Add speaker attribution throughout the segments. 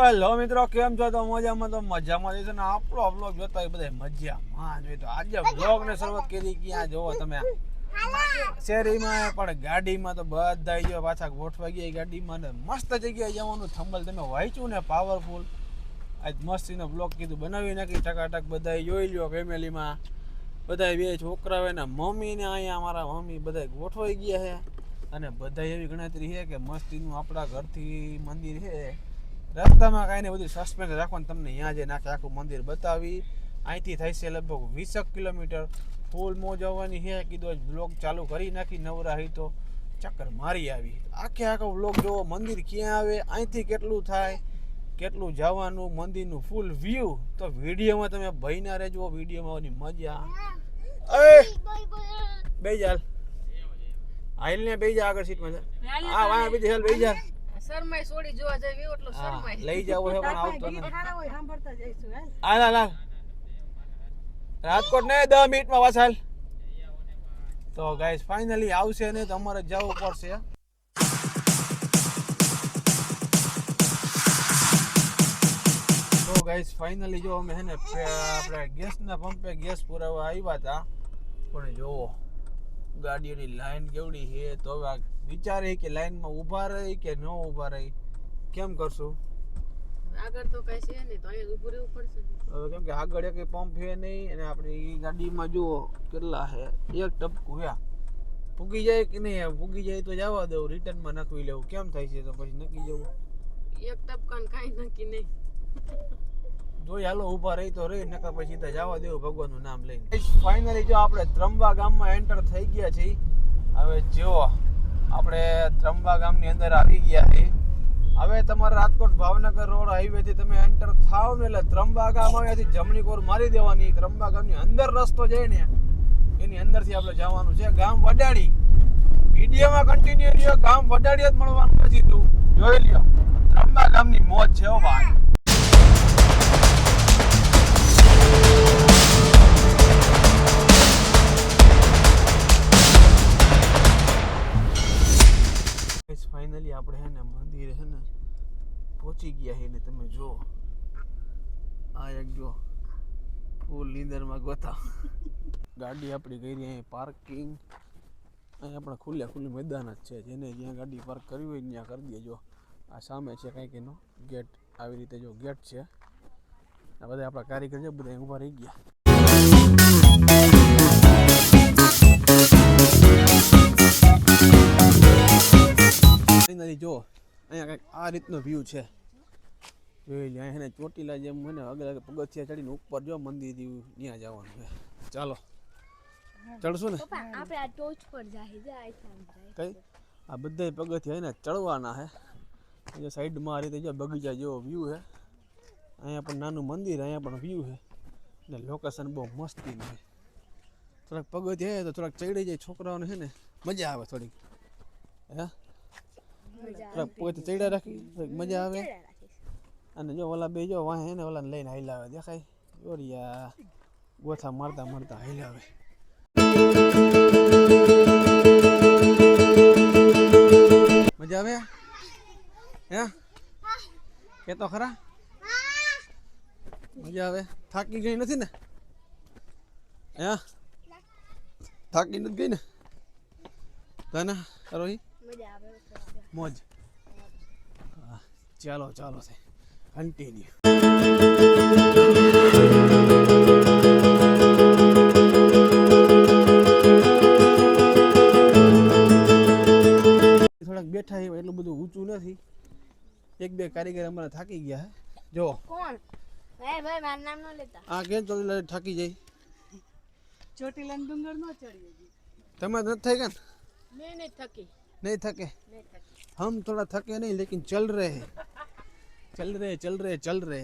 Speaker 1: Hello મિત્રો, કેમ છો? તો મજામાં તો મજામાં જઈશું ને આપણો બ્લોગ જોતા હોય બધા મજામાં જોઈએ તો આજે બ્લોગ ને શરૂઆત કરી ક્યાં જોવો તમે? શેરીમાં પણ ગાડીમાં તો બધા જો પાછા ગોઠવાઈ ગયા ગાડીમાં ને મસ્ત જગ્યાએ જવાનું. થંબલ તમે વાંચ્યું ને? પાવરફુલ આજ મસ્તીનો બ્લોગ કીધું, બનાવી નાખી ટકાટક બધા જોઈ લ્યો ફેમિલીમાં બધા બે છોકરાઓ ને મમ્મી ને અહીંયા અમારા મમ્મી બધા ગોઠવાઈ ગયા છે. અને બધા એવી ગણતરી છે કે મસ્તીનું આપણા ઘરથી મંદિર છે. રસ્તામાં કાંઈ બધું સસ્પેન્સ રાખવાનું. તમને અહીંયા જે નાખે આખું મંદિર બતાવી. અહીંથી થાય છે લગભગ વીસક કિલોમીટર. ફૂલ મોજ આવવાની છે. કીધું બ્લોગ ચાલુ કરી નાખી નવરા તો ચક્કર મારી આવી. આખે આખો બ્લોગ જોવો મંદિર ક્યાં આવે અહીંથી કેટલું થાય કેટલું જવાનું મંદિરનું ફૂલ વ્યૂ તો વિડીયોમાં તમે ભયના રહેજો વિડીયોમાં મજા. બે જાલ હાલ ને બે જા આગળ સીટમાં જા. આ વાયા બીજી હેલ બે જા.
Speaker 2: શરમાઈ છોડી જોવા જવી એટલો શરમાઈ.
Speaker 1: લઈ જાવ છે પણ આવતો નથી.
Speaker 2: સાંભળતા જઈશું હાલ.
Speaker 1: હાલ રાજકોટ ને દ મિનિટમાં પાછા હાલ. તો ગાઈસ ફાઇનલી આવશે ને તો અમારે જવું પડશે તો ગાઈસ ફાઇનલી જો અમે હે ને આપણે આપણે ગેસના પંપે ગેસ પુરાવા આવ્યા હતા પણ જોવો ગાડીઓની લાઈન કેવડી છે? તો હવે વિચારે કે લાઈનમાં ઊભા રહી કે ન ઊભા રહી? કેમ કરશું?
Speaker 2: આગળ તો કઈ છે નહીં તો અહીંયા ઊભું રહેવું પડશે.
Speaker 1: હવે કેમ કે આગળ એક પંપ છે નહીં અને આપણે એ ગાડીમાં જુઓ કેટલા છે. એક ટપકું હે પૂગી જાય કે નહીં? પૂગી જાય તો જવા દઉં રિટર્નમાં નાખવી લેવું. કેમ થાય છે તો પછી નક્કી જવું?
Speaker 2: એક ટપકાને કાંઈ નક્કી નહીં.
Speaker 1: જોઈ હાલો ઊભા રહી તો રહી, નકર પછી તો જવા દેવું ભગવાનનું નામ લઈને. ફાઇનલી જો આપણે ત્રંબા ગામમાં એન્ટર થઈ ગયા છીએ. હવે જો આપણે ત્રંબા ગામની અંદર આવી ગયા છીએ. હવે તમારે રાજકોટ ભાવનગર રોડ હાઈવે થી તમે એન્ટર થાવ ને એટલે ત્રંબા ગામ આવ્યાથી જમણી કોર મારી દેવાની. ત્રંબા ગામની અંદર રસ્તો જાય ને, એની અંદરથી આપણે જવાનું છે. ગામ વડાડી. વિડીયોમાં કન્ટિન્યુ રહ્યો, ગામ વડાડી જ મળવાનું. પછી તું જોઈ લ્યો. ત્રંબા ગામની મોજ છે ભાઈ. ફૂલ ગોતા ગાડી આપણી રહી અહીં પાર્કિંગ અહીં આપણા ખુલ્લા ખુલ્લી મેદાન જ છે. જેને જ્યાં ગાડી પાર્ક કરવી હોય ત્યાં કરી દેજો. આ સામે છે કંઈક એનો ગેટ આવી રીતે જો ગેટ છે. આ બધા આપણા કારીગર છે, બધા ઊભા રહી ગયા. જો, અહીંયા કંઈક આ રીતનો વ્યૂ છે. જોઈ લે એને ચોટીલા જેમ મને આગળ આગળ પગથિયા ચડીને ઉપર જો મંદિર ત્યાં જવાનું છે. ચાલો ચડશું ને?
Speaker 3: આપણે આ ટોચ પર જાય જાય
Speaker 1: કઈ? આ બધા પગથિયા એને ચડવાના હે. જો સાઈડમાં આ રીતે જો બગીચા જેવો વ્યૂ હે. અહીંયા પણ નાનું મંદિર અહીંયા પણ વ્યૂ હે. ને લોકેશન બહુ મસ્તીનું છે થોડાક પગથિયા છે તો થોડાક ચડી જાય છોકરાઓને છે ને મજા આવે થોડીક. હે? થોડાક પગથિયા ચડ્યા રાખી મજા આવે. અને જો ઓલા બે જો વાહે ને ઓલાને લઈને હલાવે આવે દેખાય જોરિયા ગોથા મારતા મારતા હાલ્યા આવે મજા આવે? હે? કે તો ખરા? મજા આવે? થાકી ગઈ નથી ને? હે? થાકી નથી ગઈ ને? તને રોહી?
Speaker 3: મજા આવે.
Speaker 1: મોજ. હા, ચાલો ચાલો છે કન્ટિન્યુ થોડાક બેઠા છે એટલું બધું ઊંચું નથી એક બે કારીગર અમારા થાકી ગયા હે જો
Speaker 3: કોણ ભાઈ ભાઈ મારું નામ ન લેતા
Speaker 1: આ કેમ ચોટી થાકી જાય
Speaker 2: ચોટીલા ડુંગર નો ચડીએ જી
Speaker 1: તમે નથી થઈ ગયા ને
Speaker 2: મેં નહીં થકી
Speaker 1: नहीं थके
Speaker 2: નહીં થકી
Speaker 1: हम थोड़ा थके नहीं लेकिन चल रहे हैं ચલ રે ચલ રે ચલ રે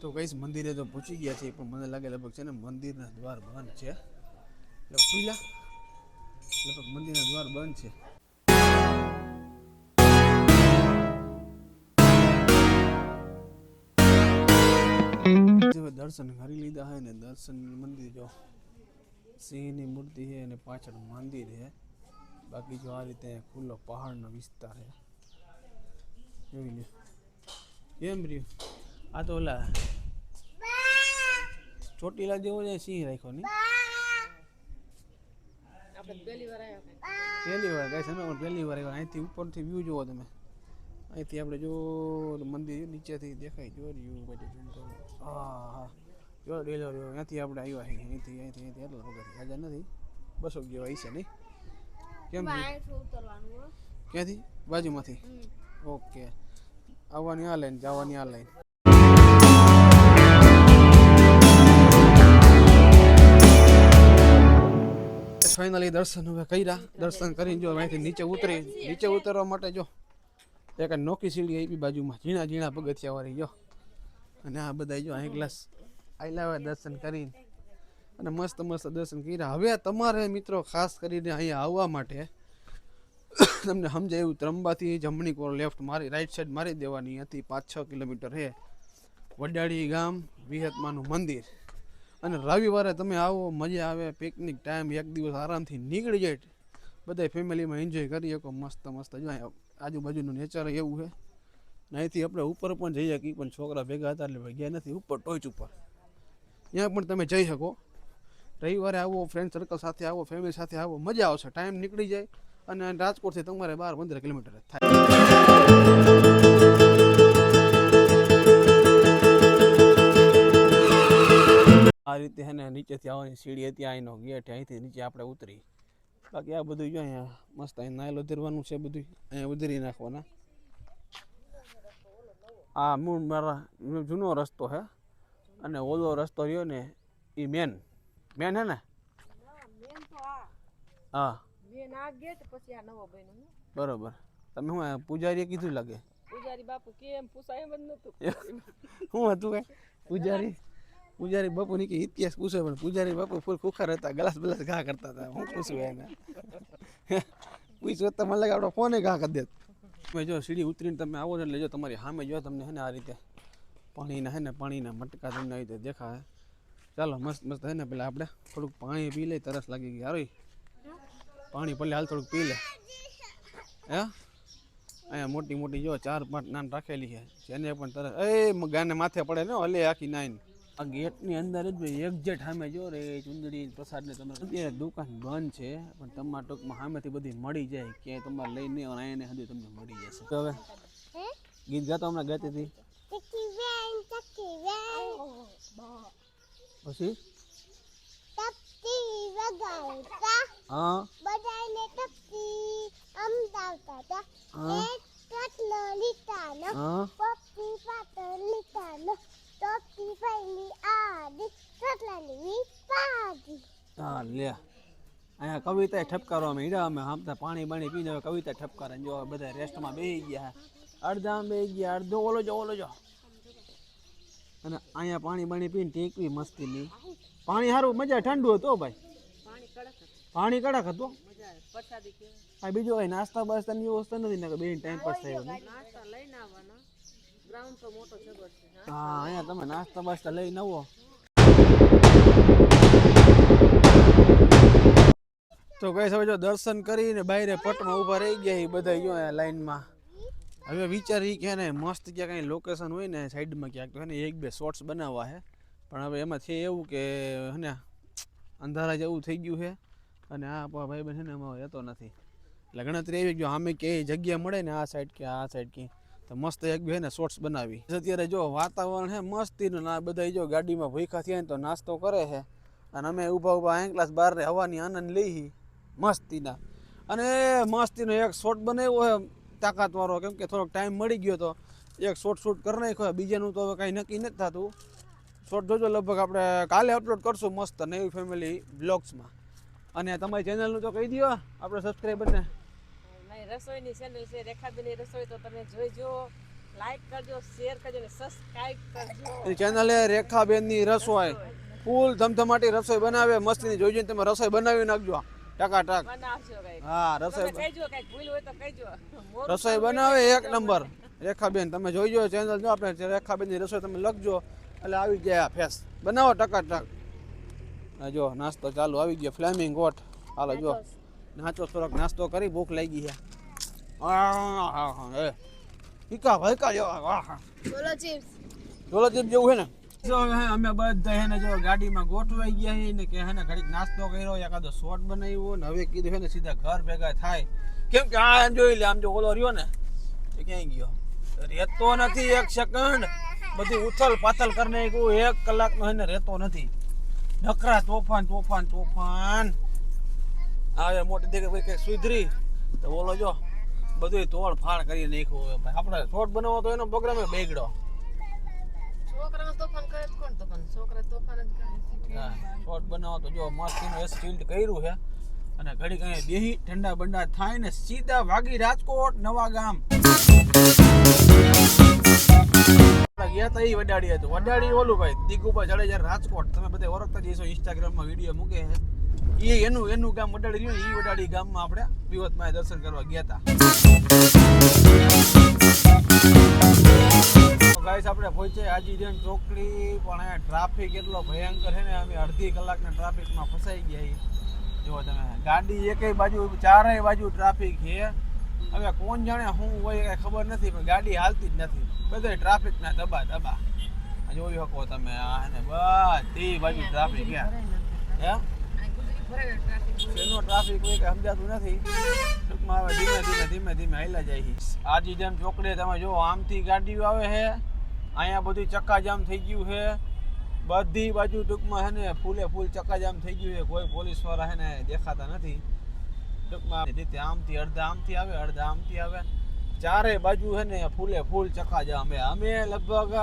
Speaker 1: તો કઈશ મંદિરે તો પહોંચી ગયા છે પણ મને લાગે લગભગ છે ને મંદિરના દ્વાર બંધ છે. એટલે લગભગ મંદિરના દ્વાર બંધ છે. દર્શન કરી લીધા હોય ને, દર્શન મંદિર જો સિંહની મૂર્તિ છે અને પાછળ મંદિર છે બાકી જો આ રીતે ખુલ્લો પહાડનો વિસ્તાર છે જોઈ લે કેમ રહ્યું? આ તો ઓલા ચોટીલા જેવો છે સિંહ રાખ્યો નહીં
Speaker 2: પહેલી વાર
Speaker 1: પહેલી અમે પણ પહેલી વાર આવ્યો. અહીંથી ઉપરથી વ્યૂ જુઓ તમે. અહીંથી આપણે જો મંદિર નીચેથી દેખાય. જો રહ્યું બધું zoom કરો. હા હા. જો ડેલો રહ્યો. અહીંયાથી આપણે આવ્યા છીએ. અહીંથી અહીંથી અહીંથી. એટલા વગર હાજર નથી. બસો જેવા હશે નહીં કેમ છે
Speaker 3: અહીંથી.
Speaker 1: ક્યાંથી? બાજુમાંથી. ઓકે. આવવાની આ લાઈન જવાની આ લાઈન ફાઇનલી દર્શન હવે કર્યા. દર્શન કરીને જો અહીંથી નીચે ઉતરી. નીચે ઉતરવા માટે જો એક નોકી સીડી આપી બાજુમાં ઝીણા ઝીણા પગથિયા વાળી જો. અને આ બધા જો અહીં ગ્લાસ આયલા દર્શન કરીને. અને મસ્ત મસ્ત દર્શન કર્યા. હવે તમારે મિત્રો ખાસ કરીને અહીંયા આવવા માટે તમને સમજાય? એવું ત્રંબાથી જમણી કોર લેફ્ટ મારી રાઈટ સાઈડ મારી દેવાની હતી. પાંચ છ કિલોમીટર છે વડાળી ગામ, વિહતમાનું મંદિર. અને રવિવારે તમે આવો, મજા આવે પિકનિક ટાઈમ એક દિવસ આરામથી નીકળી જાય. બધા ફેમિલીમાં એન્જોય કરી શકો મસ્ત મસ્ત. જો આજુબાજુનું નેચર એવું છે ને આપણે ઉપર પણ જઈ શકીએ પણ છોકરા ભેગા હતા એટલે ગયા નથી. ઉપર ટોચ ઉપર. ત્યાં પણ તમે જઈ શકો. રવિવારે આવો ફ્રેન્ડ સર્કલ સાથે આવો ફેમિલી સાથે આવો, મજા આવશે. ટાઈમ નીકળી જાય. અને રાજકોટથી તમારે બાર પંદર કિલોમીટર થાય. આ રીતે છે ને નીચેથી આવવાની સીડી હતી અહીંનો ગેટ અહીંથી નીચે આપણે ઉતરી. બાકી આ બધું જો અહીંયા મસ્ત અહીં નાયલો ઉતરવાનું છે બધું અહીંયા ઉધરી નાખવાના. આ મૂળ મારા જૂનો રસ્તો છે અને ઓલો રસ્તો રહ્યો ને એ મેન. મેન હે ને? હા.
Speaker 2: મેન આ ગેટ પછી આ નવો બન્યો હે.
Speaker 1: બરોબર. તમે હું આ પૂજારીએ કીધું લાગે?
Speaker 2: પૂજારી બાપુ કેમ? પૂછાય એમ જ નતું.
Speaker 1: શું હતું કઈ? પૂજારી પૂજારી બાપુ ની કે ઇતિહાસ પૂછે પણ પૂજારી બાપુ ફૂલ ખુખાર હતા ગ્લાસ બલાસ ઘા કરતા હતા. હું પૂછું એને? પૂછ્યું તો મને લાગે આપણો ફોને ઘા કરી દે તમે જો સીડી ઉતરીને તમે આવો ને એટલે જો તમારી સામે જો તમને હે ને આ રીતે પાણીના હે ને પાણીના મટકા તમને આવી રીતે દેખાય. ચાલો મસ્ત મસ્ત હે ને પેલા આપણે થોડુંક પાણી પી લઈ તરસ લાગી ગઈ. હારું પાણી ભલે હાલ થોડુંક પી લે. હે? અહીંયા મોટી મોટી જો ચાર પાંચ નાન રાખેલી છે. જેને પણ તરત એ ગાને માથે પડે ને હલે આખી નાઈન. આ ગેટની અંદર જ ભાઈ એક્ઝેટ સામે જો રે ચુંદડી પ્રસાદને તમે અત્યારે દુકાન બંધ છે પણ તમારા ટૂંકમાં સામેથી બધી મળી જાય. કે તમારે લઈને અહીંયા હજી તમને મળી જશે. તો હવે ગીત ગાતો હમણાં ગાતી હતી? પછી? હા.
Speaker 3: બધાને ટપકી અમદાવતા
Speaker 1: હા.
Speaker 3: કટલો લીટાનો
Speaker 1: હા.
Speaker 3: પપ્પી પાતળ લીટાનો ટોપી ફૈલી આડી કટલાની પાડી.
Speaker 1: હા લે. અહીંયા કવિતા ઠપકારવા મીડા અમે. આમતા પાણી બાણી પીને કવિતા ઠપકારે જો બધા રેસ્ટમાં બેસી ગયા અડધા બેસી ગયા. અડધો ઓલો જો ઓલો જો. અને અહીંયા પાણી બાણી પીને ટેકવી મસ્તીની. પાણી સારું, મજા ઠંડુ હતું ભાઈ.
Speaker 2: પાણી કડક હતું.
Speaker 1: આ બીજું કઈ નાસ્તા બાસ્તાની વ્યવસ્થા નથી ને બે ટાઈમ પાસ થાય
Speaker 2: હા
Speaker 1: હા, અહીંયા તમે નાસ્તા બાસ્તા લઈને આવો. તો કઈ સમજો દર્શન કરીને બહાર પટમાં ઊભા રહી ગયા એ બધા ગયો લાઈનમાં. હવે વિચારી કે ને, મસ્ત ક્યાં કંઈ લોકેશન હોય ને સાઈડમાં ક્યાંક તો ને, એક બે શોર્ટ્સ બનાવવા છે. પણ હવે એમાં છે એવું કે, હને, અંધારા જેવું થઈ ગયું છે અને આ ભાઈ બહેન ને એમાં રહેતો નથી. એટલે ગણતરી એવી જો આમે કે જગ્યા મળે ને આ સાઈડ કે આ સાઈડ કે, તો મસ્ત એક બે ને શોર્ટ્સ બનાવી. અત્યારે જો વાતાવરણ છે મસ્તીનું ના બધા જો ગાડીમાં ભૂખા થયા તો નાસ્તો કરે છે. અને અમે ઊભા ઊભા અહીં ક્લાસ બહાર હવાની આનંદ લઈ મસ્તીના અને મસ્તીનો એક શોટ બનાવ્યો છે, તાકાતવાળો. કેમ કે થોડોક ટાઈમ મળી ગયો તો એક શોટ શૂટ કરી નાખ્યો, બીજાનું તો હવે કાંઈ નક્કી નથી થતું. શોટ જોજો લગભગ આપણે કાલે અપલોડ કરશું મસ્ત નવી ફેમિલી બ્લોગ્સમાં અને તમારી ચેનલનું તો કહી દો આપણે સબસ્ક્રાઈબરને
Speaker 2: રસોઈની ચેનલ છે રેખાબેની રસોઈ તો તમે જોઈજો. લાઈક કરજો શેર કરજો અને સબસ્ક્રાઇબ કરજો.
Speaker 1: ચેનલ રેખાબેનની રસોઈ. ફૂલ ધમધમાટી રસોઈ બનાવે મસ્તીની જોઈજો તમે રસોઈ બનાવી નાખજો. ટકા ટક. હા રસોઈ
Speaker 2: ભૂલ હોય તો કહેજો.
Speaker 1: રસોઈ બનાવે એક નંબર. રેખાબેન તમે જોઈજો ચેનલ જો આપણે રેખાબેનની રસોઈ તમે લખજો. એટલે આવી ગયા ફેસ. બનાવો ટકા ટક આ જો નાસ્તો ચાલુ. આવી ગયો ફ્લેમિંગ ગોટ હાલો જો. નાચો. થોડોક નાસ્તો કરી ભૂખ લાગી છે. આહ, ભયકા જો.
Speaker 2: બોલો ચિપ્સ.
Speaker 1: ડોલો ચીપ જેવું છે ને? જો અમે બધા હે ને જો ગાડીમાં ગોઠવાઈ ગયા હે ને કે હે ને ઘડીક નાસ્તો કર્યો એકાદો શોર્ટ બનાવ્યો ને હવે કીધું હે ને સીધા ઘર ભેગા થાય. કેમ કે આ જોઈ લે આમ જો ઓલો રહ્યો ને એ ક્યાંય ગયો? રહેતો નથી એક સેકન્ડ બધી ઉથલ પાથલ કરી નાખ્યું. એક કલાકનો એને રહેતો નથી. નકરા તોફાન તોફાન તોફાન. આવે મોટી દીકરી કંઈક સુધરી. તો ઓલો જો બધું તોડ ફાડ કરી નાખ્યું હવે ભાઈ. આપણે શોર્ટ બનાવો તો એનો પ્રોગ્રામ બેગડો.
Speaker 2: છોકરાનો તોફાન કરે કોણ તોફાન? છોકરા તોફાન જ કરે.
Speaker 1: હા શોર્ટ બનાવો તો જો મસ્ત એનું એસ ફિલ્ડ કર્યું છે. અને ઘડી ઘણી બેહી ઠંડા બંડા થાય ને સીધા વાગી રાજકોટ નવા ગામ. ગયા તા વીડિયો મૂકે એ એનું એનું ગામ વડાડી રહ્યું ગયા આપણે આજીજન ચોકડી, પણ ટ્રાફિક એટલો ભયંકર છે ને, અમે અડધી કલાકના ટ્રાફિકમાં ફસાઈ ગયા જુઓ તમે ગાડી એકેય બાજુ, ચારેય બાજુ ટ્રાફિક છે. હવે કોણ જાણે શું હોય કઈ ખબર નથી, પણ ગાડી હાલતી જ નથી. બધે ટ્રાફિકના દબા દબા જોઈ શકો તમે, આ ને બધી બાજુ ટ્રાફિક હે? શેનો ટ્રાફિક હોય કે સમજાતું નથી. ટૂંકમાં હવે ધીમે ધીમે ધીમે ધીમે હાલ્યા જાય આજી જેમ ચોકડે તમે જો આમથી ગાડીઓ આવે છે. અહીંયા બધું ચક્કાજામ થઈ ગયું છે. બધી બાજુ ટૂંકમાં છે ફૂલે ફૂલ ચક્કાજામ થઈ ગયું છે. કોઈ પોલીસવાળા છે દેખાતા નથી. ટૂંકમાં રીતે આમથી અડધા આમથી આવે અડધા આમથી આવે. ચારે બાજુ છે ને ફૂલે ફૂલ ચખા છે અમે લગભગ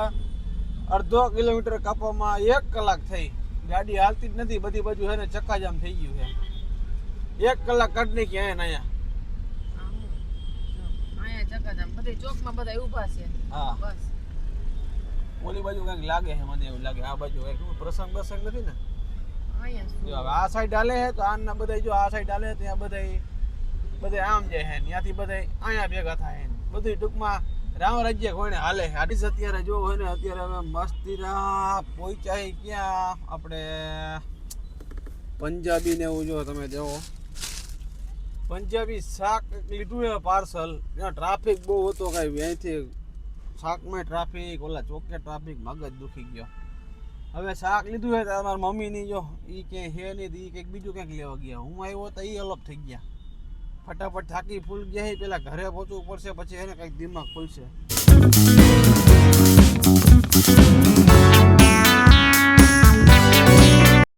Speaker 1: અડધો કિલોમીટર કાપવામાં એક કલાક થઈ. ગાડી હાલતી જ નથી. બધી બાજુ છે ને ચક્કાજામ થઈ ગયું છે. એક કલાક કાઢ નહીં ને અહીંયા
Speaker 2: અહીંયા ચક્કાજામ બધી ચોકમાં બધા ઊભા છે.
Speaker 1: હા.
Speaker 2: બસ.
Speaker 1: ઓલી બાજુ કંઈક લાગે છે મને એવું લાગે. આ બાજુ કંઈક પ્રસંગ પ્રસંગ નથી ને? જો હવે આ સાઈડ હાલે હે તો આના બધા જો આ સાઈડ હાલે ત્યાં બધા બધે આમ જાય હે ત્યાંથી બધા અહીંયા ભેગા થાય છે. બધું ટૂંકમાં રામ રાજ્ય કોઈને હાલે આટલી અત્યારે જો હોય ને અત્યારે હવે મસ્તીના પહોંચાય ક્યાં? આપણે પંજાબી ને એવું જો તમે જો પંજાબી શાક લીધું એ પાર્સલ. ત્યાં ટ્રાફિક બહુ હતો કાંઈ અહીંથી શાકમાં ટ્રાફિક ઓલા ચોકે ટ્રાફિક મગજ દુખી ગયો. હવે શાક લીધું હોય તો મારી મમ્મીની જો એ ક્યાંય હે નહીં એ કંઈક બીજું કંઈક લેવા ગયા. હું આવ્યો તો એ અલગ થઈ ગયા. ફટાફટ થાકી ફૂલ ગયા પેલા ઘરે પહોંચવું પડશે, પછી એને કંઈક દિમાગ ખુલશે.